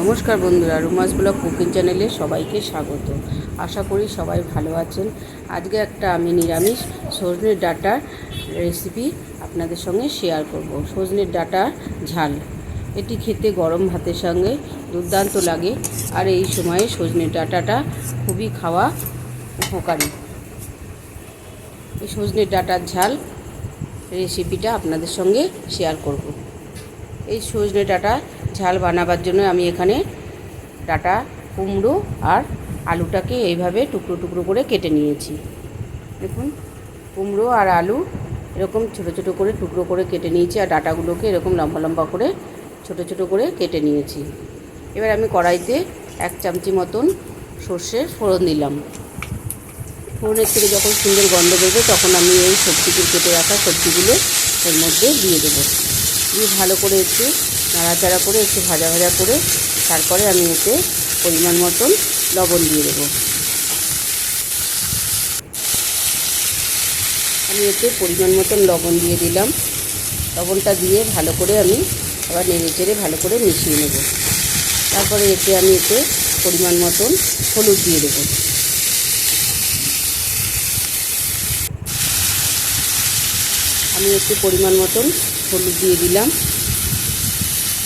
নমস্কার বন্ধুরা, রুমাস blog cooking চ্যানেলে সবাইকে স্বাগত। আশা করি সবাই ভালো আছেন। আজকে একটা আমি নিরামিষ সজনের ডাটার রেসিপি আপনাদের সঙ্গে শেয়ার করব। সজনের ডাটার ঝাল, এটি খেতে গরম ভাতের সঙ্গে দুর্দান্ত লাগে আর এই সময়ে সজনের ডাটাটা খুবই খাওয়া উপকারী। এই সজনের ডাটার ঝাল রেসিপিটা আপনাদের সঙ্গে শেয়ার করব। এই সজনে ডাটা ঝাল বানাবার জন্য আমি এখানে ডাটা, কুমড়ো আর আলুটাকে এইভাবে টুকরো টুকরো করে কেটে নিয়েছি। দেখুন, কুমড়ো আর আলু এরকম ছোটো ছোটো করে টুকরো করে কেটে নিয়েছি আর ডাটাগুলোকে এরকম লম্বা লম্বা করে ছোটো ছোটো করে কেটে নিয়েছি। এবার আমি কড়াইতে এক চামচি মতন সর্ষের ফোড়ন দিলাম। ফোড়নের থেকে যখন সুন্দর গন্ধ বেরোবে তখন আমি এই সবজিগুলো কেটে রাখা সবজিগুলো এর মধ্যে দিয়ে দেবো। দিয়ে ভালো করে একটু নাড়াচাড়া করে, একটু ভাজা ভাজা করে, তারপরে আমি এতে পরিমাণ মতন লবণ দিয়ে দেবো। আমি এতে পরিমাণ মতন লবণ দিয়ে দিলাম। লবণটা দিয়ে ভালো করে আমি আবার নেড়ে চেড়ে ভালো করে মিশিয়ে নেব। তারপরে এতে আমি এতে পরিমাণ মতন হলুদ দিয়ে দেবো। আমি একটু পরিমাণ মতন হলুদ দিয়ে দিলাম।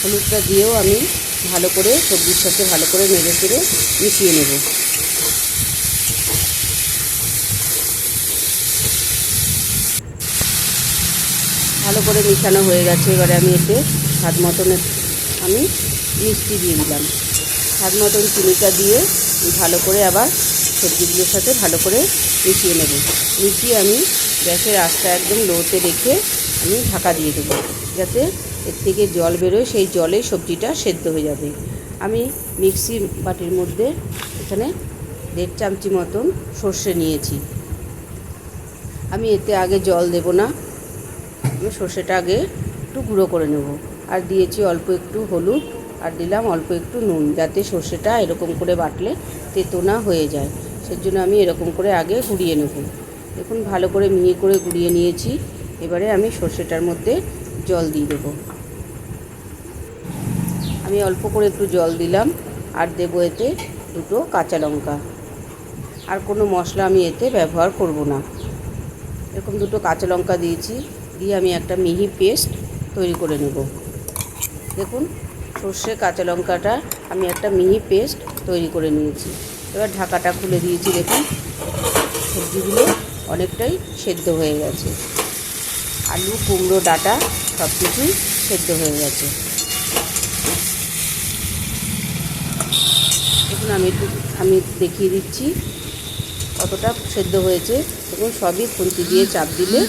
হলুদটা দিয়েও আমি ভালো করে সবজির সাথে ভালো করে নেড়ে চেড়ে মিশিয়ে নেব। ভালো করে মিশানো হয়ে গেছে, এবারে আমি এতে স্বাদ মতন আমি মিষ্টি দিয়ে দিলাম। স্বাদ মতন চিনিটা দিয়ে ভালো করে আবার সবজিগুলোর সাথে ভালো করে মিশিয়ে নেব। মিশিয়ে আমি গ্যাসের আঁচটা একদম লোতে রেখে আমি ঢাকা দিয়ে দেবো, যাতে এর থেকে জল বেরোয়, সেই জলে সবজিটা সেদ্ধ হয়ে যাবে। আমি মিক্সি বাটির মধ্যে এখানে দেড় চামচি মতন সর্ষে নিয়েছি। আমি এতে আগে জল দেব না, আমি সর্ষেটা আগে একটু গুঁড়ো করে নেব। আর দিয়েছি অল্প একটু হলুদ, আর দিলাম অল্প একটু নুন, যাতে সর্ষেটা এরকম করে বাটলে তেতো না হয়ে যায়। সেজন্য আমি এরকম করে আগে গুঁড়িয়ে নেব। দেখুন, ভালো করে মিহি করে গুঁড়িয়ে নিয়েছি। এবারে আমি সর্ষেটার মধ্যে জল দিয়ে দেবো। আমি অল্প করে একটু জল দিলাম আর দেবো এতে দুটো কাঁচা লঙ্কা। আর কোনো মশলা আমি এতে ব্যবহার করব না। এরকম দুটো কাঁচা লঙ্কা দিয়েছি, দিয়ে আমি একটা মিহি পেস্ট তৈরি করে নেব। দেখুন, সর্ষে কাঁচা লঙ্কাটা আমি একটা মিহি পেস্ট তৈরি করে নিয়েছি। এবার ঢাকাটা খুলে দিয়েছি, দেখুন। সবজিগুলো অনেকটাই সেদ্ধ হয়ে গেছে। আলু, কুমড়ো, ডাটা সব কিছুই সেদ্ধ হয়ে গেছে। আমি একটু, আমি দেখিয়ে দিচ্ছি কতটা সেদ্ধ হয়েছে। দেখুন, সবই খুন্তি দিয়ে চাপ দিলে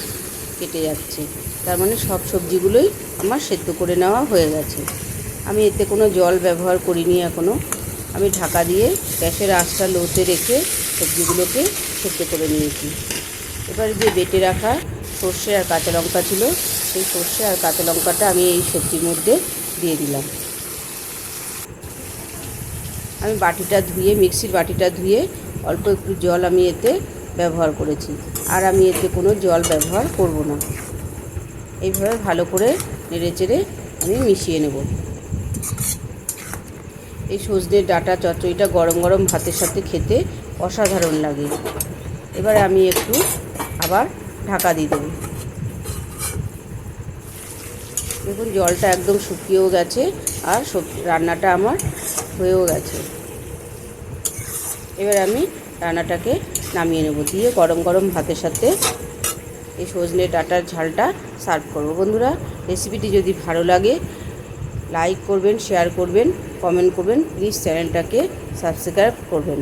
কেটে যাচ্ছে। তার মানে সব সবজিগুলোই আমার সেদ্ধ করে নেওয়া হয়ে গেছে। আমি এতে কোনো জল ব্যবহার করিনি এখনও আমি ঢাকা দিয়ে গ্যাসের আঁচটা লোতে রেখে সবজিগুলোকে সেদ্ধ করে নিয়েছি। এবার যে বেটে রাখা সর্ষে আর কাঁচা লঙ্কা ছিল, সেই সর্ষে আর কাঁচা লঙ্কাটা আমি এই সবজির মধ্যে দিয়ে দিলাম। আমি বাটিটা ধুয়ে, মিক্সির বাটিটা ধুয়ে অল্প একটু জল আমি এতে ব্যবহার করেছি। আর আমি এতে কোনো জল ব্যবহার করব না। এইভাবে ভালো করে নেড়ে চেড়ে আমি মিশিয়ে নেব। এই সজনের ডাটা চচ্চড়িটা গরম গরম ভাতের সাথে খেতে অসাধারণ লাগে। এবারে আমি একটু আবার ঢাকা দিয়ে দেবো। দেখুন, জলটা একদম শুকিয়েও গেছে আর রান্নাটা আমার হয়েও গেছে। এবার আমি রান্নাটাকে নামিয়ে নেব। দিয়ে গরম গরম ভাতের সাথে এই সজনে ডাটার ঝালটা সার্ভ করব। বন্ধুরা রেসিপিটি যদি ভালো লাগে লাইক করবেন শেয়ার করবেন কমেন্ট করবেন প্লিজ চ্যানেলটাকে সাবস্ক্রাইব করবেন।